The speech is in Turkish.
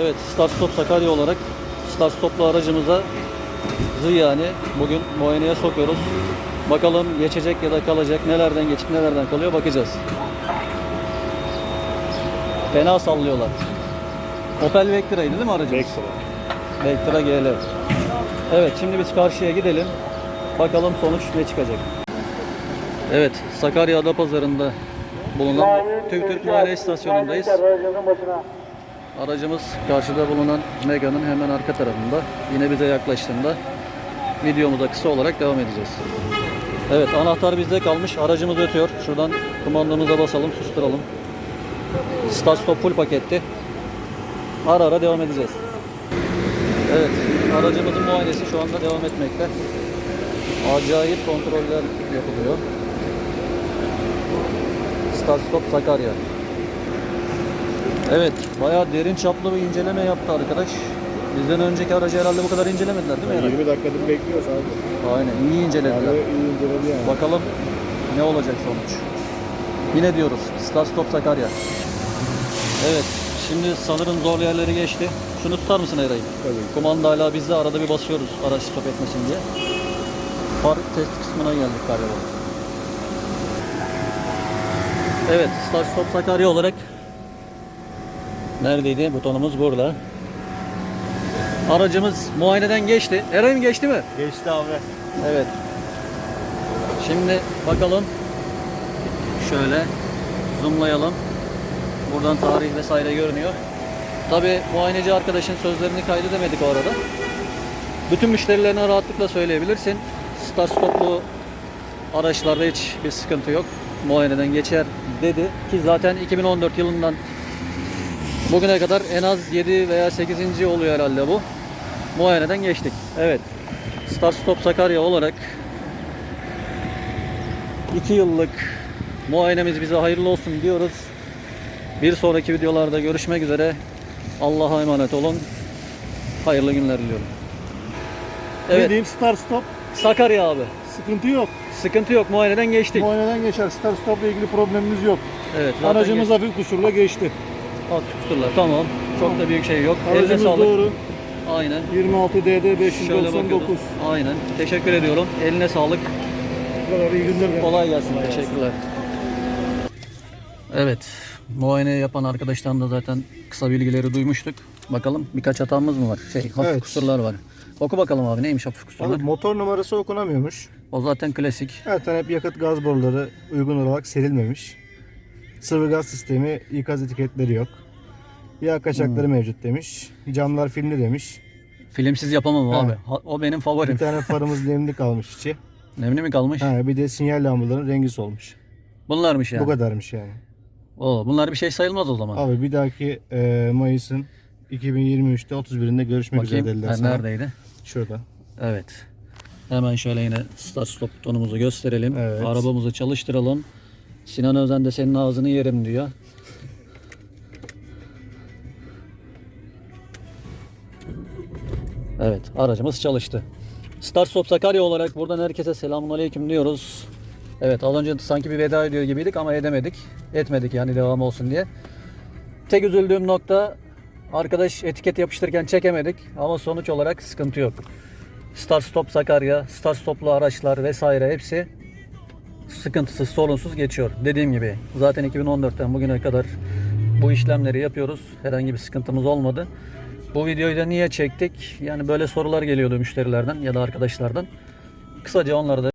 Evet, Start Stop Sakarya olarak Start Stop'lu aracımıza zı yani bugün muayeneye sokuyoruz. Bakalım geçecek ya da kalacak, nelerden geçip nelerden kalıyor bakacağız. Fena sallıyorlar. Opel Vectra'ydı değil mi aracımız? Vectra. Vectra GL. Evet, şimdi biz karşıya gidelim. Bakalım sonuç ne çıkacak. Evet, Sakarya Adapazarı'nda bulunan TÜV Türk Muayene İstasyonu'ndayız. Aracımız karşıda bulunan Mega'nın hemen arka tarafında. Yine bize yaklaştığında videomuza kısa olarak devam edeceğiz. Evet anahtar bizde kalmış. Aracımız ötüyor. Şuradan kumandamıza basalım, susturalım. Start stop full paketti. Ara ara devam edeceğiz. Evet aracımızın muayenesi şu anda devam etmekte. Acayip kontroller yapılıyor. Start stop Sakarya. Evet, bayağı derin çaplı bir inceleme yaptı arkadaş. Bizden önceki aracı herhalde bu kadar incelemediler değil mi? Eray? 20 dakikadır bekliyoruz abi. Aynen, iyi incelediler. Yani iyi inceledi yani. Bakalım ne olacak sonuç. Yine diyoruz, Start Stop Sakarya. Evet, şimdi sanırım zor yerleri geçti. Şunu tutar mısın Eray? Tabii. Kumanda hala bizde, arada bir basıyoruz araç stop etmesin diye. Far test kısmına geldik galiba. Evet, Start Stop Sakarya olarak Neredeydi? Butonumuz burada. Aracımız muayeneden geçti. Eray'ım geçti mi? Geçti abi. Evet. Şimdi bakalım. Şöyle zoomlayalım. Buradan tarih vesaire görünüyor. Tabi muayeneci arkadaşın sözlerini kaydedemedik o arada. Bütün müşterilerine rahatlıkla söyleyebilirsin. Start stoplu araçlarda hiç bir sıkıntı yok. Muayeneden geçer dedi ki zaten 2014 yılından bugüne kadar en az 7 veya 8. oluyor herhalde bu. Muayeneden geçtik. Evet. Start Stop Sakarya olarak 2 yıllık muayenemiz bize hayırlı olsun diyoruz. Bir sonraki videolarda görüşmek üzere. Allah'a emanet olun. Hayırlı günler diliyorum. Evet. Evet, Dediğim start stop. Sakarya abi. Sıkıntı yok. Sıkıntı yok, muayeneden geçtik. Muayeneden geçer. Start stopla ilgili problemimiz yok. Evet, Aracımız hafif kusurla geçti. Hafif kusurlar. Tamam. Çok da büyük şey yok. Eline Aracımız sağlık. doğru. Aynen. 26 DD Şöyle 599. bakıyoruz. Aynen. Teşekkür ediyorum. Eline sağlık. Bu kadar iyi günler. Kolay gelsin. Teşekkürler. Evet. Muayene yapan arkadaştan da zaten kısa bilgileri duymuştuk. Bakalım birkaç hatamız mı var? Şey hafif Evet. kusurlar var. Oku bakalım abi neymiş hafif kusurlar? Abi motor numarası okunamıyormuş. O zaten klasik. Zaten hep yakıt gaz boruları uygun olarak serilmemiş. Sıvı gaz sistemi, ikaz etiketleri yok. Yağ kaçakları mevcut demiş. Camlar filmli demiş. Filmsiz yapamam abi. Ha- O benim favorim. Bir tane farımız nemli kalmış içi. Nemli mi kalmış? Ha, bir de sinyal lambaların rengi solmuş. Bunlarmış yani. Bu kadarmış yani. Oo, bunlar bir şey sayılmaz o zaman. Abi bir dahaki e, Mayıs'ın 2023'te 31'inde görüşmek Bakayım. üzere dediler Ha, sana. neredeydi? Şurada. Evet. Hemen şöyle yine start stop butonumuzu gösterelim. Evet. Arabamızı çalıştıralım. Sinan Özen de senin ağzını yerim diyor. Evet aracımız çalıştı. Start Stop Sakarya olarak buradan herkese selamun aleyküm diyoruz. Evet az önce sanki bir veda ediyor gibiydik ama edemedik. Etmedik yani devam olsun diye. Tek üzüldüğüm nokta arkadaş etiket yapıştırırken çekemedik ama sonuç olarak sıkıntı yok. Start Stop Sakarya, Start Stop'lu araçlar vesaire hepsi sıkıntısız, sorunsuz geçiyor. Dediğim gibi zaten 2014'ten bugüne kadar bu işlemleri yapıyoruz. Herhangi bir sıkıntımız olmadı. Bu videoyu da niye çektik? Yani böyle sorular geliyordu müşterilerden ya da arkadaşlardan. Kısaca onları da